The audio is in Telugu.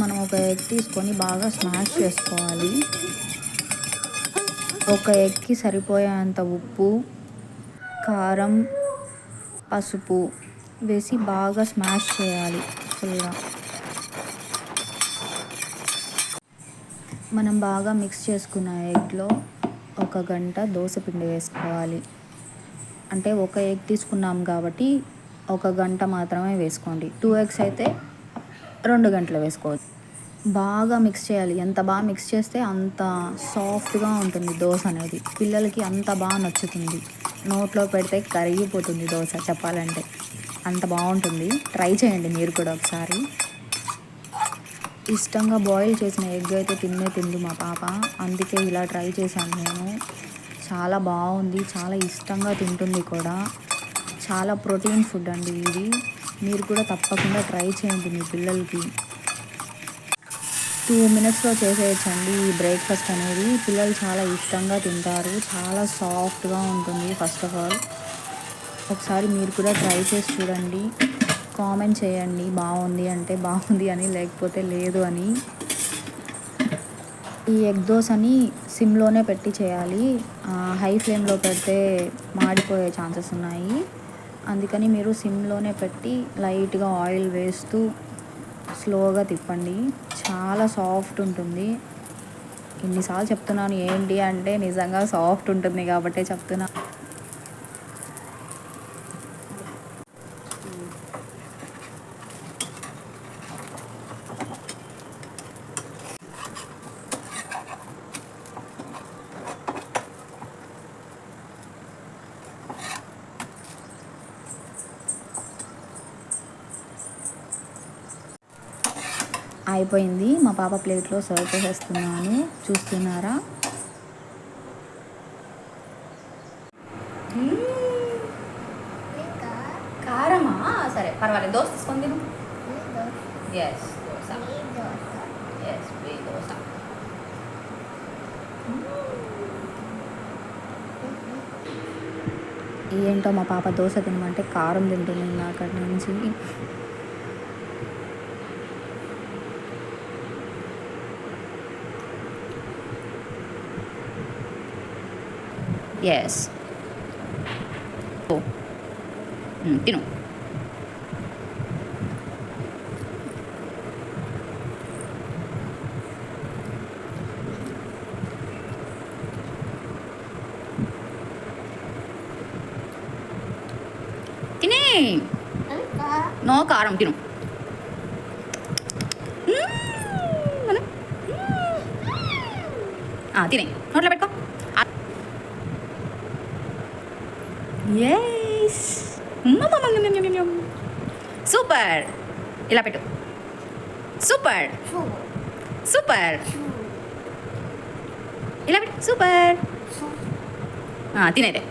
మనం ఒక ఎగ్ తీసుకొని బాగా స్మాష్ చేసుకోవాలి. ఒక ఎగ్కి సరిపోయేంత ఉప్పు కారం పసుపు వేసి బాగా స్మాష్ చేయాలి ఫుల్గా. మనం బాగా మిక్స్ చేసుకున్న ఎగ్లో ఒక గంట దోశ పిండి వేసుకోవాలి. అంటే ఒక ఎగ్ తీసుకున్నాం కాబట్టి ఒక గంట మాత్రమే వేసుకోండి. టూ ఎగ్స్ అయితే రెండు గంటలు వేసుకోవచ్చు. బాగా మిక్స్ చేయాలి. ఎంత బాగా మిక్స్ చేస్తే అంత సాఫ్ట్గా ఉంటుంది దోశ అనేది. పిల్లలకి అంత బాగా నచ్చుతుంది. నోట్లో పెడితే కరిగిపోతుంది దోశ చెప్పాలంటే. అంత బాగుంటుంది. ట్రై చేయండి మీరు కూడా ఒకసారి. ఇష్టంగా బాయిల్ చేసిన ఎగ్ అయితే తిన్నే తింది మా పాప. అందుకే ఇలా ట్రై చేశాను నేను. చాలా బాగుంది. చాలా ఇష్టంగా తింటుంది కూడా. చాలా ప్రోటీన్ ఫుడ్ అండి ఇది. మీరు కూడా తప్పకుండా ట్రై చేయండి మీ పిల్లలకి. టూ మినిట్స్లో చేసేయచ్చండి ఈ బ్రేక్ఫాస్ట్ అనేది. పిల్లలు చాలా ఇష్టంగా తింటారు. చాలా సాఫ్ట్గా ఉంటుంది ఫస్ట్ ఆఫ్ ఆల్ ఒకసారి మీరు కూడా ట్రై చేసి చూడండి. కామెంట్ చేయండి. బాగుంది అంటే బాగుంది అని లేకపోతే లేదు అని. ఈ ఎగ్ దోశని సిమ్లోనే పెట్టి చేయాలి. హై ఫ్లేమ్లో పెడితే మాడిపోయే ఛాన్సెస్ ఉన్నాయి. అందుకని మీరు సిమ్లోనే పెట్టి లైట్గా ఆయిల్ వేస్తూ స్లోగా తిప్పండి. చాలా సాఫ్ట్ ఉంటుంది. ఇన్నిసార్లు చెప్తున్నాను ఏంటి అంటే నిజంగా సాఫ్ట్ ఉంటుంది కాబట్టే చెప్తున్నాను అయిపోయింది. మా పాప ప్లేట్లో సర్వ్ చేసేస్తున్నాను. చూస్తున్నారా? కారమా? సరే పర్వాలేదు. దోశ తీసుకొని తిను. ఎస్ దోశ. ఎస్ దోశ. ఏంటో మా పాప దోశ తినమంటే కారం తింటుంది అక్కడి నుంచి. ఎస్ ఓ తిను తినే నో కారం తిను మ్మ్, మన. ఆ, తినే నోట్లో పెట్టుకో ఎస్ సూపర్ ఇలా పెట్టు సూపర్ సూపర్ ఇలా పెట్టు సూపర్ తినేదే